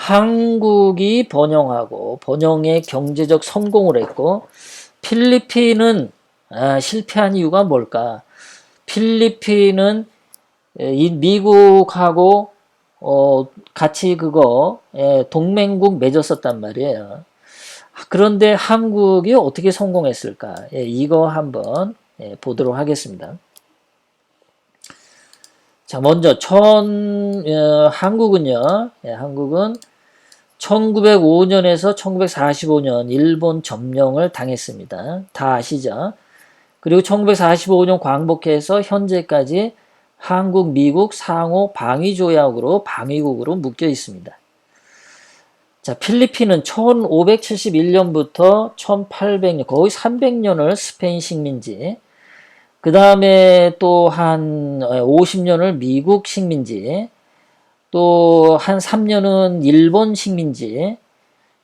한국이 번영하고 번영의 경제적 성공을 했고 필리핀은 아, 실패한 이유가 뭘까? 필리핀은 미국하고 어, 같이 그거 예, 동맹국 맺었었단 말이에요. 그런데 한국이 어떻게 성공했을까? 예, 이거 한번 예, 보도록 하겠습니다. 자, 먼저 천 어, 한국은요. 예, 한국은 1905년에서 1945년 일본 점령을 당했습니다. 다 아시죠? 그리고 1945년 광복해서 현재까지 한국, 미국 상호 방위 조약으로 방위국으로 묶여 있습니다. 자, 필리핀은 1571년부터 1800년, 거의 300년을 스페인 식민지, 그 다음에 또 한 50년을 미국 식민지, 또 한 3년은 일본 식민지,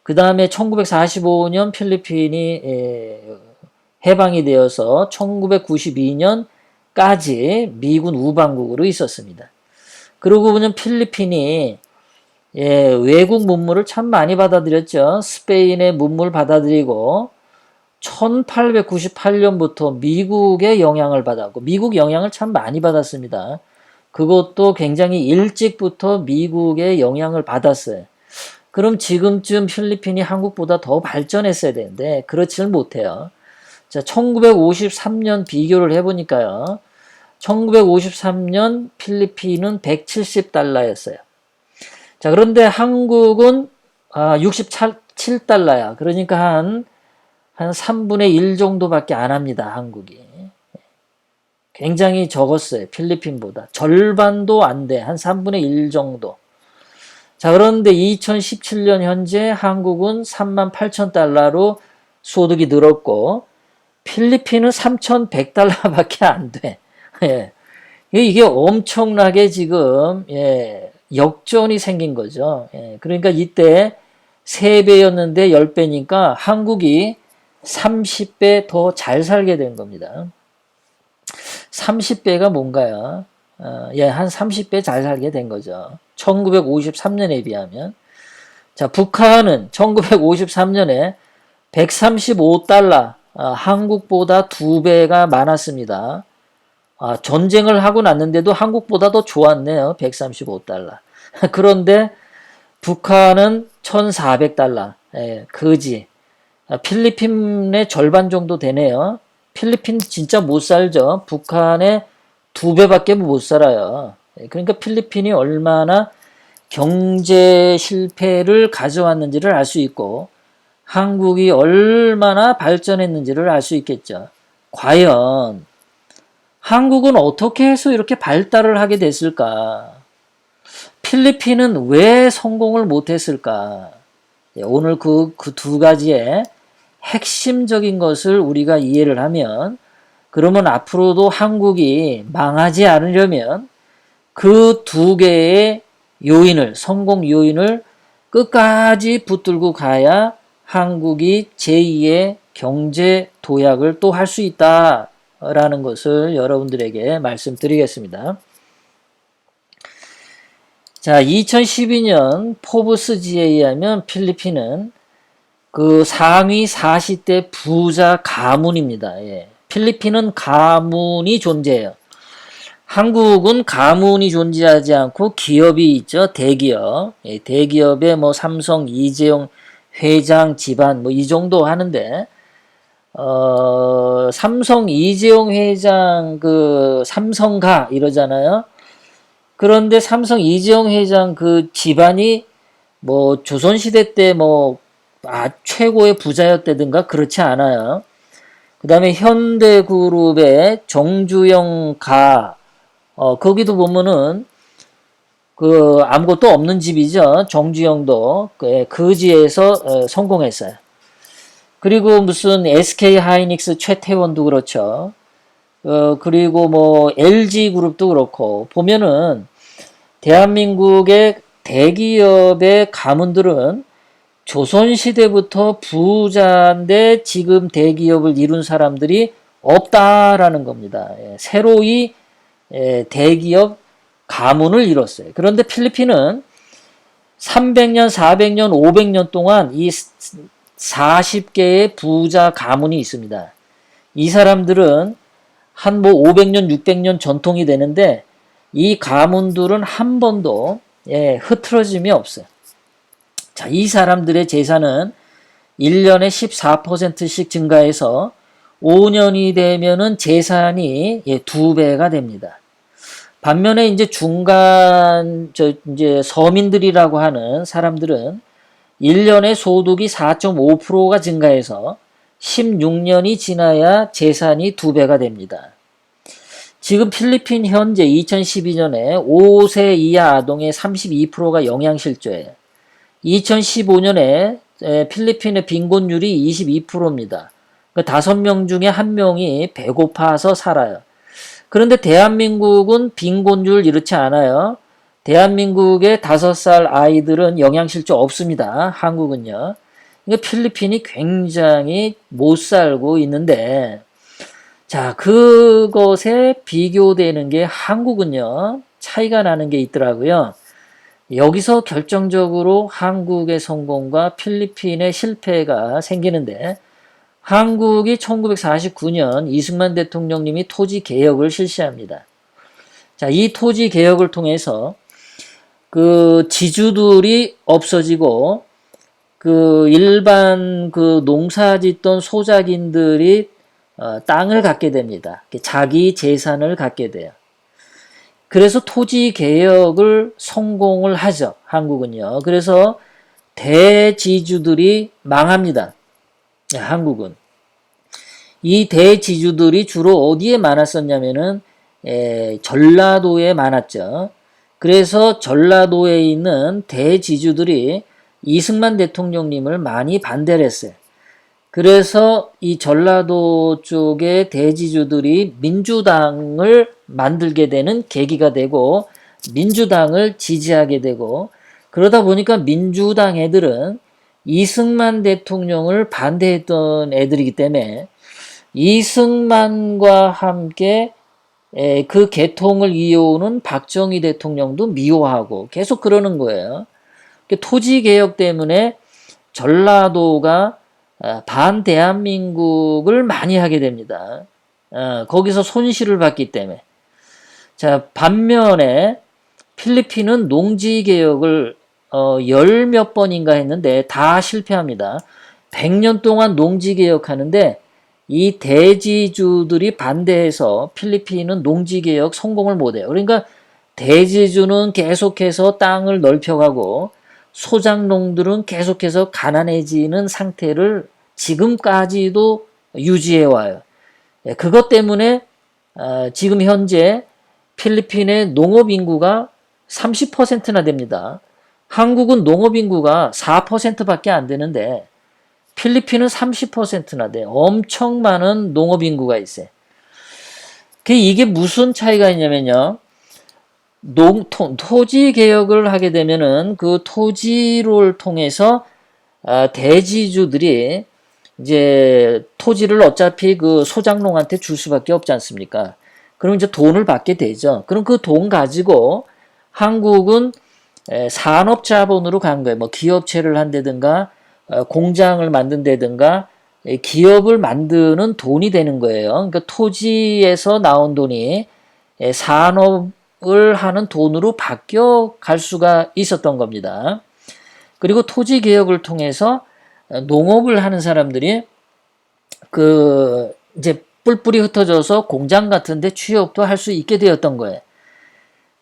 그 다음에 1945년 필리핀이 해방이 되어서 1992년까지 미군 우방국으로 있었습니다. 그러고 보면 필리핀이 예, 외국 문물을 참 많이 받아들였죠. 스페인의 문물 받아들이고 1898년부터 미국의 영향을 받았고 미국 영향을 참 많이 받았습니다. 그것도 굉장히 일찍부터 미국의 영향을 받았어요. 그럼 지금쯤 필리핀이 한국보다 더 발전했어야 되는데 그렇지는 못해요. 자, 1953년 비교를 해보니까요. 1953년 필리핀은 170달러였어요. 자, 그런데 한국은 아, 67달러야. 그러니까 한, 한 3분의 1 정도밖에 안 합니다. 한국이. 굉장히 적었어요. 필리핀보다. 절반도 안 돼. 한 3분의 1 정도. 자, 그런데 2017년 현재 한국은 3만 8천 달러로 소득이 늘었고, 필리핀은 3,100달러밖에 안 돼. 예. 이게 엄청나게 지금, 예, 역전이 생긴 거죠. 예, 그러니까 이때 3배였는데 10배니까 한국이 30배 더 잘 살게 된 겁니다. 30배가 뭔가요? 어, 예, 한 30배 잘 살게 된 거죠. 1953년에 비하면. 자, 북한은 1953년에 135달러, 아, 한국보다 두 배가 많았습니다. 아, 전쟁을 하고 났는데도 한국보다 더 좋았네요. 135달러. 그런데 북한은 1,400달러. 예, 거지. 아, 필리핀의 절반 정도 되네요. 필리핀 진짜 못 살죠. 북한의 두 배밖에 못 살아요. 예, 그러니까 필리핀이 얼마나 경제 실패를 가져왔는지를 알 수 있고 한국이 얼마나 발전했는지를 알 수 있겠죠. 과연 한국은 어떻게 해서 이렇게 발달을 하게 됐을까? 필리핀은 왜 성공을 못했을까? 예, 오늘 그, 그 두 가지의 핵심적인 것을 우리가 이해를 하면, 그러면 앞으로도 한국이 망하지 않으려면 그 두 개의 요인을, 성공 요인을 끝까지 붙들고 가야 한국이 제2의 경제 도약을 또 할 수 있다. 라는 것을 여러분들에게 말씀드리겠습니다. 자, 2012년 포브스지에 의하면 필리핀은 그 상위 40대 부자 가문입니다. 예. 필리핀은 가문이 존재해요. 한국은 가문이 존재하지 않고 기업이 있죠. 대기업. 예, 대기업에 뭐 삼성, 이재용 회장 집안 뭐 이 정도 하는데 어, 삼성 이재용 회장 그 삼성가 이러잖아요. 그런데 삼성 이재용 회장 그 집안이 뭐 조선시대 때뭐 아, 최고의 부자였다든가 그렇지 않아요. 그 다음에 현대그룹의 정주영 가, 어, 거기도 보면은 그 아무것도 없는 집이죠. 정주영도 그, 그 지에서 어, 성공했어요. 그리고 무슨 SK 하이닉스 최태원도 그렇죠. 어, 그리고 뭐 LG 그룹도 그렇고 보면은 대한민국의 대기업의 가문들은 조선시대부터 부자인데 지금 대기업을 이룬 사람들이 없다라는 겁니다. 예, 새로이 예, 대기업 가문을 이뤘어요. 그런데 필리핀은 300년, 400년, 500년 동안 이 40개의 부자 가문이 있습니다. 이 사람들은 한 뭐 500년, 600년 전통이 되는데 이 가문들은 한 번도 예, 흐트러짐이 없어요. 자, 이 사람들의 재산은 1년에 14%씩 증가해서 5년이 되면은 재산이 예, 두 배가 됩니다. 반면에 이제 중간 저 이제 서민들이라고 하는 사람들은 1년에 소득이 4.5%가 증가해서 16년이 지나야 재산이 두 배가 됩니다. 지금 필리핀 현재 2012년에 5세 이하 아동의 32%가 영양실조예요. 2015년에 필리핀의 빈곤율이 22%입니다. 그 다섯 명 중에 한 명이 배고파서 살아요. 그런데 대한민국은 빈곤율 이렇지 않아요. 대한민국의 다섯 살 아이들은 영양실조 없습니다. 한국은요. 그러니까 필리핀이 굉장히 못 살고 있는데, 자, 그것에 비교되는 게 한국은요, 차이가 나는 게 있더라고요. 여기서 결정적으로 한국의 성공과 필리핀의 실패가 생기는데, 한국이 1949년 이승만 대통령님이 토지 개혁을 실시합니다. 자, 이 토지 개혁을 통해서 그 지주들이 없어지고 그 일반 그 농사 짓던 소작인들이 어, 땅을 갖게 됩니다. 자기 재산을 갖게 돼요. 그래서 토지 개혁을 성공을 하죠. 한국은요. 그래서 대지주들이 망합니다. 네, 한국은. 이 대지주들이 주로 어디에 많았었냐면은 에, 전라도에 많았죠. 그래서 전라도에 있는 대지주들이 이승만 대통령님을 많이 반대를 했어요. 그래서 이 전라도 쪽의 대지주들이 민주당을 만들게 되는 계기가 되고 민주당을 지지하게 되고 그러다 보니까 민주당 애들은 이승만 대통령을 반대했던 애들이기 때문에 이승만과 함께 그 개통을 이어오는 박정희 대통령도 미워하고 계속 그러는 거예요. 토지 개혁 때문에 전라도가 아, 반대한민국을 많이 하게 됩니다. 어, 거기서 손실을 봤기 때문에. 자, 반면에 필리핀은 농지 개혁을 어, 열 몇 번인가 했는데 다 실패합니다. 100년 동안 농지 개혁하는데 이 대지주들이 반대해서 필리핀은 농지 개혁 성공을 못해요. 그러니까 대지주는 계속해서 땅을 넓혀가고 소작농들은 계속해서 가난해지는 상태를 지금까지도 유지해 와요. 예, 그것 때문에 어, 지금 현재 필리핀의 농업 인구가 30%나 됩니다. 한국은 농업 인구가 4%밖에 안 되는데 필리핀은 30%나 돼. 엄청 많은 농업 인구가 있어요. 그 이게 무슨 차이가 있냐면요. 농, 토, 토지 개혁을 하게 되면은 그 토지를 통해서 아, 대지주들이 이제 토지를 어차피 그 소장농한테 줄 수밖에 없지 않습니까? 그럼 이제 돈을 받게 되죠. 그럼 그 돈 가지고 한국은 산업 자본으로 간 거예요. 뭐 기업체를 한다든가 어, 공장을 만든다든가 기업을 만드는 돈이 되는 거예요. 그러니까 토지에서 나온 돈이 산업 을 하는 돈으로 바뀌어 갈 수가 있었던 겁니다. 그리고 토지 개혁을 통해서 농업을 하는 사람들이 그 이제 뿔뿔이 흩어져서 공장 같은데 취업도 할 수 있게 되었던 거예요.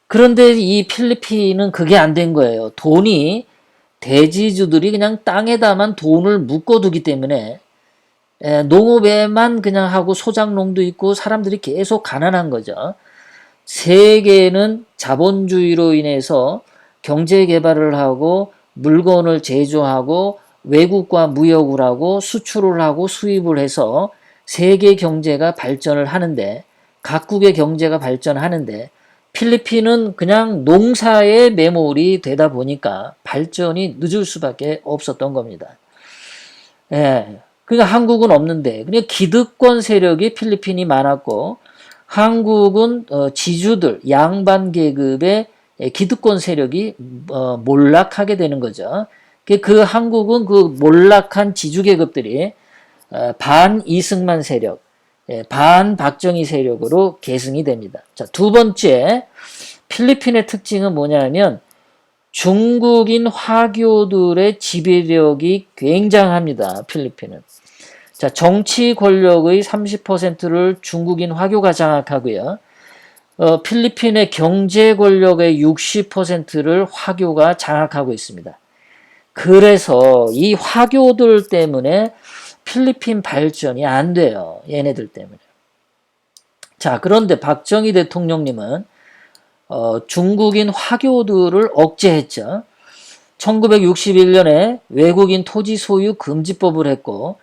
그런데 이 필리핀은 그게 안 된 거예요. 돈이 대지주들이 그냥 땅에다만 돈을 묶어두기 때문에 농업에만 그냥 하고 소작농도 있고 사람들이 계속 가난한 거죠. 세계는 자본주의로 인해서 경제 개발을 하고 물건을 제조하고 외국과 무역을 하고 수출을 하고 수입을 해서 세계 경제가 발전을 하는데 각국의 경제가 발전하는데 필리핀은 그냥 농사의 매몰이 되다 보니까 발전이 늦을 수밖에 없었던 겁니다. 예. 그러니까 한국은 없는데, 그냥 기득권 세력이 필리핀이 많았고, 한국은 어, 지주들, 양반 계급의 예, 기득권 세력이 어, 몰락하게 되는 거죠. 그, 그 한국은 그 몰락한 지주 계급들이 어, 반 이승만 세력, 예, 반 박정희 세력으로 계승이 됩니다. 자, 두 번째, 필리핀의 특징은 뭐냐면 중국인 화교들의 지배력이 굉장합니다. 필리핀은. 자, 정치 권력의 30%를 중국인 화교가 장악하고요. 어, 필리핀의 경제 권력의 60%를 화교가 장악하고 있습니다. 그래서 이 화교들 때문에 필리핀 발전이 안 돼요. 얘네들 때문에. 자, 그런데 박정희 대통령님은 어, 중국인 화교들을 억제했죠. 1961년에 외국인 토지 소유 금지법을 했고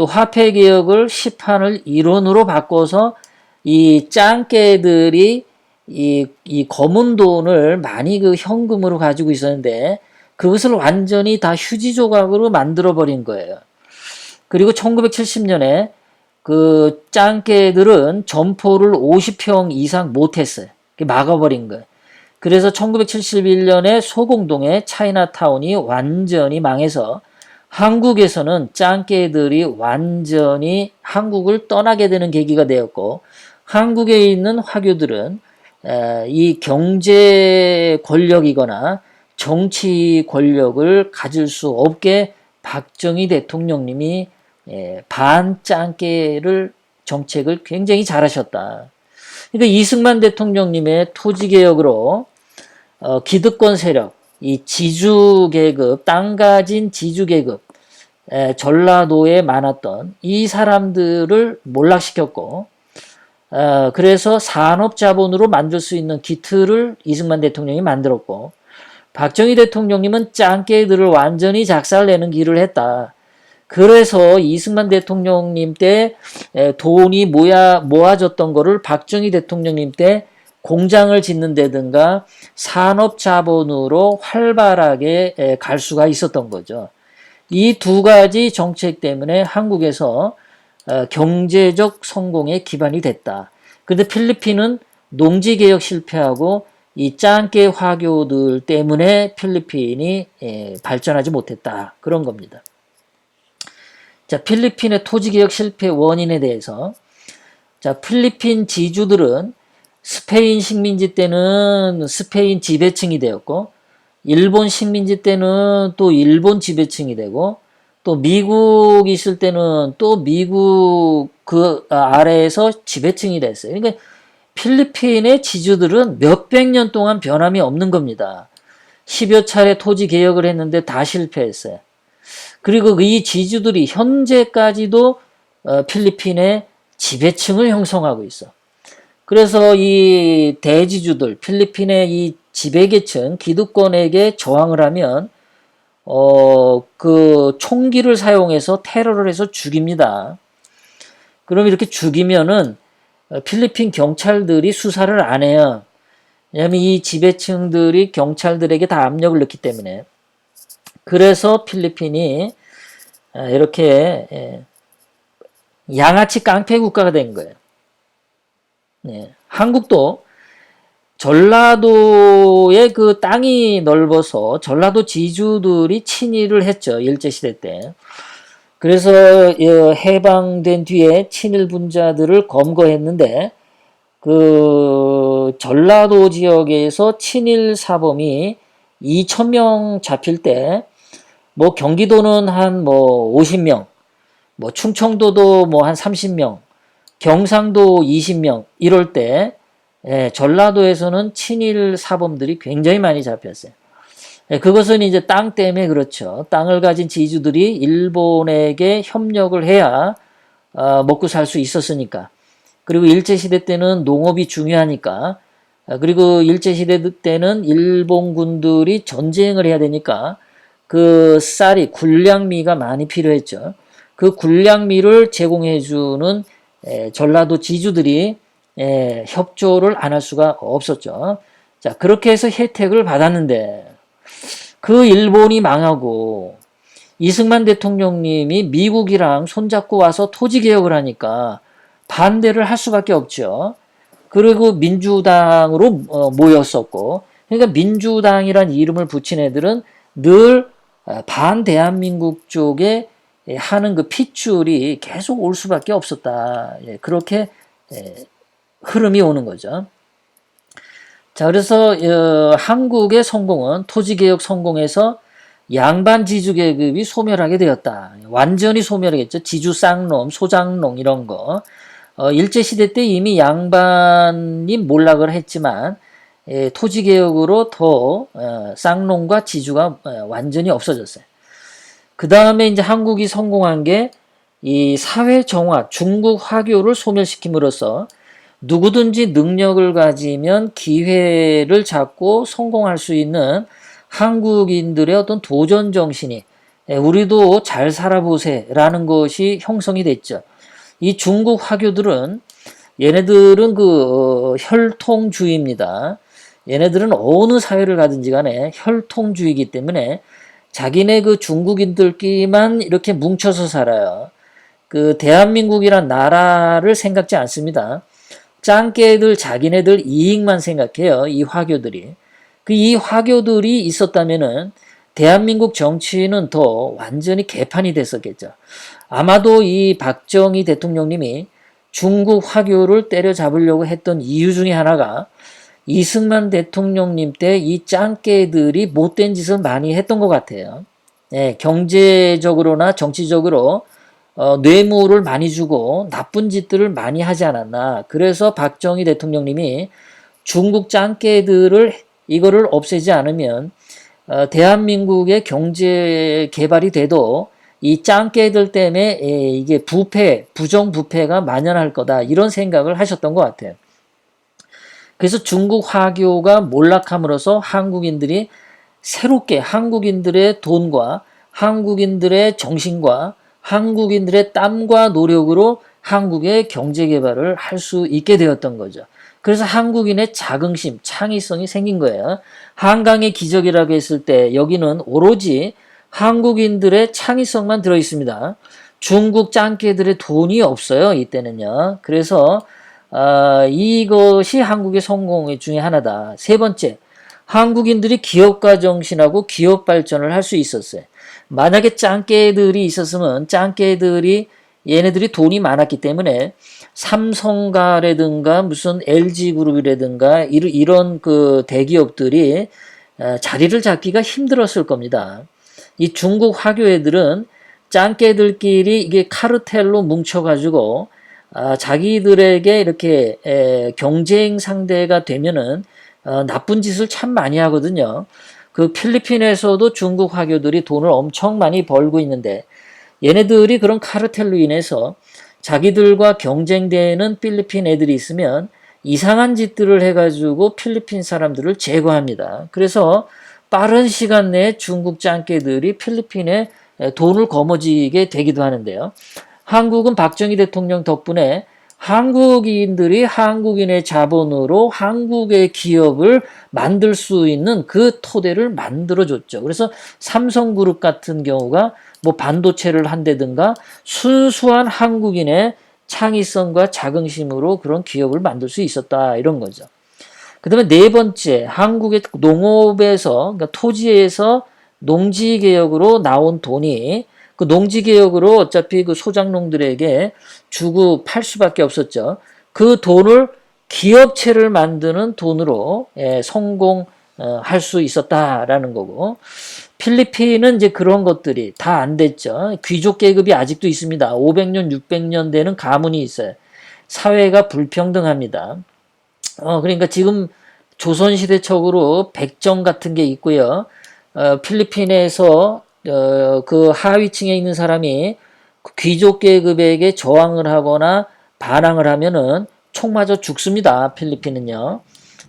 또 화폐 개혁을 시판을 일원으로 바꿔서 이 짱깨들이 이, 이 검은 돈을 많이 그 현금으로 가지고 있었는데 그것을 완전히 다 휴지 조각으로 만들어 버린 거예요. 그리고 1970년에 그 짱깨들은 점포를 50평 이상 못했어요. 막아버린 거예요. 그래서 1971년에 소공동의 차이나타운이 완전히 망해서 한국에서는 짱깨들이 완전히 한국을 떠나게 되는 계기가 되었고 한국에 있는 화교들은 이 경제 권력이거나 정치 권력을 가질 수 없게 박정희 대통령님이 반짱깨를 정책을 굉장히 잘하셨다. 그러니까 이승만 대통령님의 토지 개혁으로 어, 기득권 세력, 이 지주 계급, 땅 가진 지주 계급, 에, 전라도에 많았던 이 사람들을 몰락시켰고, 어, 그래서 산업 자본으로 만들 수 있는 기틀을 이승만 대통령이 만들었고, 박정희 대통령님은 짱깨들을 완전히 작살내는 길을 했다. 그래서 이승만 대통령님 때 돈이 모아, 모아졌던 거를 박정희 대통령님 때 공장을 짓는다든가 산업 자본으로 활발하게 갈 수가 있었던 거죠. 이 두 가지 정책 때문에 한국에서 어, 경제적 성공의 기반이 됐다. 그런데 필리핀은 농지 개혁 실패하고 이 짱깨 화교들 때문에 필리핀이 발전하지 못했다. 그런 겁니다. 자, 필리핀의 토지 개혁 실패 원인에 대해서 자, 필리핀 지주들은 스페인 식민지 때는 스페인 지배층이 되었고 일본 식민지 때는 또 일본 지배층이 되고 또 미국 있을 때는 또 미국 그 아래에서 지배층이 됐어요. 그러니까 필리핀의 지주들은 몇백 년 동안 변함이 없는 겁니다. 10여 차례 토지 개혁을 했는데 다 실패했어요. 그리고 이 지주들이 현재까지도 어, 필리핀의 지배층을 형성하고 있어. 그래서 이 대지주들, 필리핀의 이 지배계층, 기득권에게 저항을 하면, 어, 그 총기를 사용해서 테러를 해서 죽입니다. 그럼 이렇게 죽이면은 어, 필리핀 경찰들이 수사를 안 해요. 왜냐하면 이 지배층들이 경찰들에게 다 압력을 넣기 때문에. 그래서 필리핀이 아, 이렇게 예, 양아치 깡패 국가가 된 거예요. 네. 한국도 전라도의 그 땅이 넓어서 전라도 지주들이 친일을 했죠. 일제시대 때. 그래서 해방된 뒤에 친일 분자들을 검거했는데 그 전라도 지역에서 친일 사범이 2천명 잡힐 때 뭐 경기도는 한 뭐 50명, 뭐 충청도도 뭐 한 30명, 경상도 20명 이럴 때 예, 전라도에서는 친일 사범들이 굉장히 많이 잡혔어요. 예, 그것은 이제 땅 때문에 그렇죠. 땅을 가진 지주들이 일본에게 협력을 해야 어, 먹고 살 수 있었으니까. 그리고 일제시대 때는 농업이 중요하니까. 어, 그리고 일제시대 때는 일본군들이 전쟁을 해야 되니까 그 쌀이 군량미가 많이 필요했죠. 그 군량미를 제공해주는 전라도 지주들이 협조를 안 할 수가 없었죠. 자 그렇게 해서 혜택을 받았는데 그 일본이 망하고 이승만 대통령님이 미국이랑 손잡고 와서 토지 개혁을 하니까 반대를 할 수밖에 없죠. 그리고 민주당으로 어, 모였었고 그러니까 민주당이란 이름을 붙인 애들은 늘 어, 반대한민국 쪽에 하는 그 핏줄이 계속 올 수밖에 없었다. 예, 그렇게 예, 흐름이 오는 거죠. 자, 그래서 어, 한국의 성공은 토지개혁 성공에서 양반 지주 계급이 소멸하게 되었다. 완전히 소멸하겠죠. 지주 쌍놈, 소장농 이런 거. 어, 일제 시대 때 이미 양반이 몰락을 했지만 예, 토지 개혁으로 더 어, 쌍농과 지주가 어, 완전히 없어졌어요. 그 다음에 이제 한국이 성공한 게 이 사회 정화, 중국 화교를 소멸시킴으로써 누구든지 능력을 가지면 기회를 잡고 성공할 수 있는 한국인들의 어떤 도전 정신이 예, 우리도 잘 살아보세라는 것이 형성이 됐죠. 이 중국 화교들은 얘네들은 그 어, 혈통주의입니다. 얘네들은 어느 사회를 가든지 간에 혈통주의이기 때문에 자기네 그 중국인들끼리만 이렇게 뭉쳐서 살아요. 그 대한민국이란 나라를 생각지 않습니다. 짱깨들 자기네들 이익만 생각해요. 이 화교들이. 그 이 화교들이 있었다면은 대한민국 정치는 더 완전히 개판이 됐었겠죠. 아마도 이 박정희 대통령님이 중국 화교를 때려잡으려고 했던 이유 중에 하나가 이승만 대통령님 때 이 짱깨들이 못된 짓을 많이 했던 것 같아요. 네, 경제적으로나 정치적으로 어, 뇌물을 많이 주고 나쁜 짓들을 많이 하지 않았나. 그래서 박정희 대통령님이 중국 짱깨들을 이거를 없애지 않으면 어, 대한민국의 경제 개발이 돼도 이 짱깨들 때문에 에, 이게 부패, 부정부패가 만연할 거다. 이런 생각을 하셨던 것 같아요. 그래서 중국 화교가 몰락함으로써 한국인들이 새롭게 한국인들의 돈과 한국인들의 정신과 한국인들의 땀과 노력으로 한국의 경제 개발을 할 수 있게 되었던 거죠. 그래서 한국인의 자긍심, 창의성이 생긴 거예요. 한강의 기적이라고 했을 때 여기는 오로지 한국인들의 창의성만 들어 있습니다. 중국 짱깨들의 돈이 없어요. 이때는요. 그래서 어, 이것이 한국의 성공 중에 하나다. 세 번째, 한국인들이 기업가 정신하고 기업 발전을 할 수 있었어요. 만약에 짱깨들이 있었으면 짱깨들이 얘네들이 돈이 많았기 때문에 삼성가라든가 무슨 LG그룹이라든가 이런 그 대기업들이 어, 자리를 잡기가 힘들었을 겁니다. 이 중국 화교 애들은 짱깨들끼리 이게 카르텔로 뭉쳐가지고 아, 자기들에게 이렇게 에, 경쟁 상대가 되면은 어, 나쁜 짓을 참 많이 하거든요. 그 필리핀에서도 중국 화교들이 돈을 엄청 많이 벌고 있는데 얘네들이 그런 카르텔로 인해서 자기들과 경쟁되는 필리핀 애들이 있으면 이상한 짓들을 해가지고 필리핀 사람들을 제거합니다. 그래서 빠른 시간 내에 중국 짱깨들이 필리핀에 돈을 거머쥐게 되기도 하는데요. 한국은 박정희 대통령 덕분에 한국인들이 한국인의 자본으로 한국의 기업을 만들 수 있는 그 토대를 만들어줬죠. 그래서 삼성그룹 같은 경우가 뭐 반도체를 한다든가 순수한 한국인의 창의성과 자긍심으로 그런 기업을 만들 수 있었다 이런 거죠. 그 다음에 네 번째 한국의 농업에서 그러니까 토지에서 농지개혁으로 나온 돈이 그 농지 개혁으로 어차피 그 소장농들에게 주고 팔 수밖에 없었죠. 그 돈을 기업체를 만드는 돈으로 예, 성공할 수 있었다라는 거고 필리핀은 이제 그런 것들이 다 안 됐죠. 귀족 계급이 아직도 있습니다. 500년, 600년 되는 가문이 있어요. 사회가 불평등합니다. 어, 그러니까 지금 조선시대적으로 백정 같은 게 있고요. 어, 필리핀에서 어, 그 하위층에 있는 사람이 귀족 계급에게 저항을 하거나 반항을 하면은 총 맞아 죽습니다. 필리핀은요.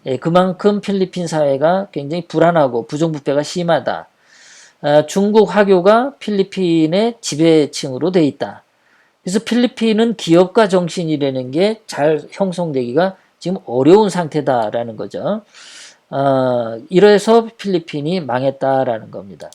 예, 그만큼 필리핀 사회가 굉장히 불안하고 부정부패가 심하다. 아, 중국 화교가 필리핀의 지배층으로 돼 있다. 그래서 필리핀은 기업가 정신이라는 게 잘 형성되기가 지금 어려운 상태다라는 거죠. 어, 이래서 필리핀이 망했다라는 겁니다.